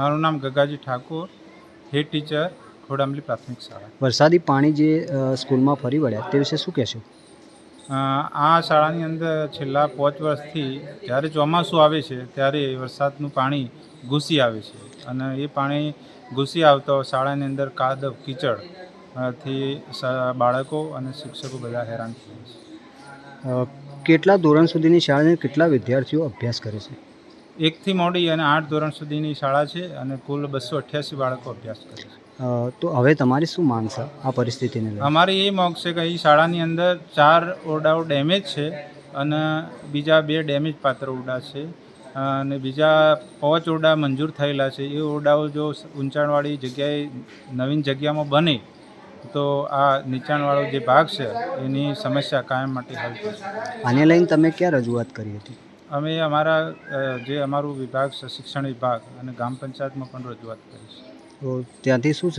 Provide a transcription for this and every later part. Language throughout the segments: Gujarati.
મારું નામ ગગાજી ઠાકોર હેડ ટીચર ખોડામલી પ્રાથમિક શાળા. વરસાદી પાણી જે સ્કૂલમાં ફરી વળ્યા તે વિશે શું કહેશો? આ શાળાની અંદર છેલ્લા પાંચ વર્ષથી જ્યારે ચોમાસું આવે છે ત્યારે વરસાદનું પાણી ઘૂસી આવે છે. અને એ પાણી ઘૂસી આવતો શાળાની અંદર કાદવ કીચડથી બાળકો અને શિક્ષકો બધા હેરાન થાય છે. કેટલા ધોરણ સુધીની શાળાને કેટલા વિદ્યાર્થીઓ અભ્યાસ કરે છે? એકથી મોડી અને આઠ ધોરણ સુધીની શાળા છે અને કુલ બસો અઠ્યાસી બાળકો અભ્યાસ કરે છે. તો હવે તમારી શું માંગ છે આ પરિસ્થિતિને અમારી એ માંગ છે કે એ શાળાની અંદર ચાર ઓરડાઓ ડેમેજ છે અને બીજા બે ડેમેજ પાત્ર ઓરડા છે. અને બીજા પાંચ ઓરડા મંજૂર થયેલા છે. એ ઓરડાઓ જો ઊંચાણવાળી જગ્યાએ નવીન જગ્યામાં બને તો આ નીચાણવાળો જે ભાગ છે એની સમસ્યા કાયમ માટે હલ થશે. આને લઈને તમે ક્યાં રજૂઆત કરી હતી? અમે અમારા જે અમારું વિભાગ છે શિક્ષણ વિભાગ અને ગ્રામ પંચાયતમાં પણ રજૂઆત કરી છે. તો ત્યાંથી શું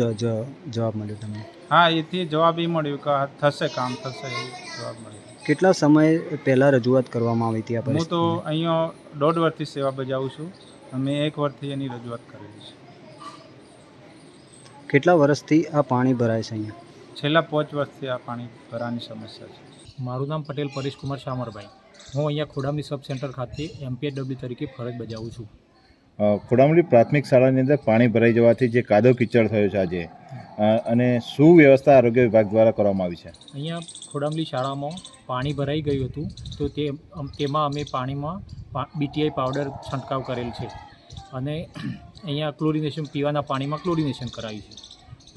જવાબ મળ્યો તમને? હા એથી જવાબ એ મળ્યો કે થશે કામ થશે એવું જવાબ મળ્યો. કેટલા સમય પહેલાં રજૂઆત કરવામાં આવી હતી આ હું તો અહીંયા દોઢ વર્ષથી સેવા બજાવું છું. અમે એક વર્ષથી એની રજૂઆત કરેલી છે. કેટલા વર્ષથી આ પાણી ભરાય છે અહીંયા? છેલ્લા પાંચ વર્ષથી આ પાણી ભરાવાની સમસ્યા છે. મારું નામ પટેલ પરેશકુમાર શામરભાઈ. હું અહીંયા ખોડામલી સબ સેન્ટર ખાતે એમપીએડબ્લ્યુ તરીકે ફરજ બજાવું છું. ખોડામલી પ્રાથમિક શાળાની અંદર પાણી ભરાઈ જવાથી જે કાદવ કીચડ થયો છે આજે અને શું વ્યવસ્થા આરોગ્ય વિભાગ દ્વારા કરવામાં આવી છે. અહીંયા ખોડામલી શાળામાં પાણી ભરાઈ ગયું હતું તો તે તેમાં અમે પાણીમાં બીટીઆઈ પાવડર છંટકાવ કરેલ છે. અને અહીંયા ક્લોરિનેશન પીવાના પાણીમાં ક્લોરિનેશન કરાવ્યું છે.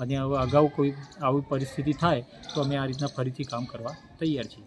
અને હવે અગાઉ કોઈ આવી પરિસ્થિતિ થાય તો અમે આ રીતના ફરીથી કામ કરવા તૈયાર છીએ.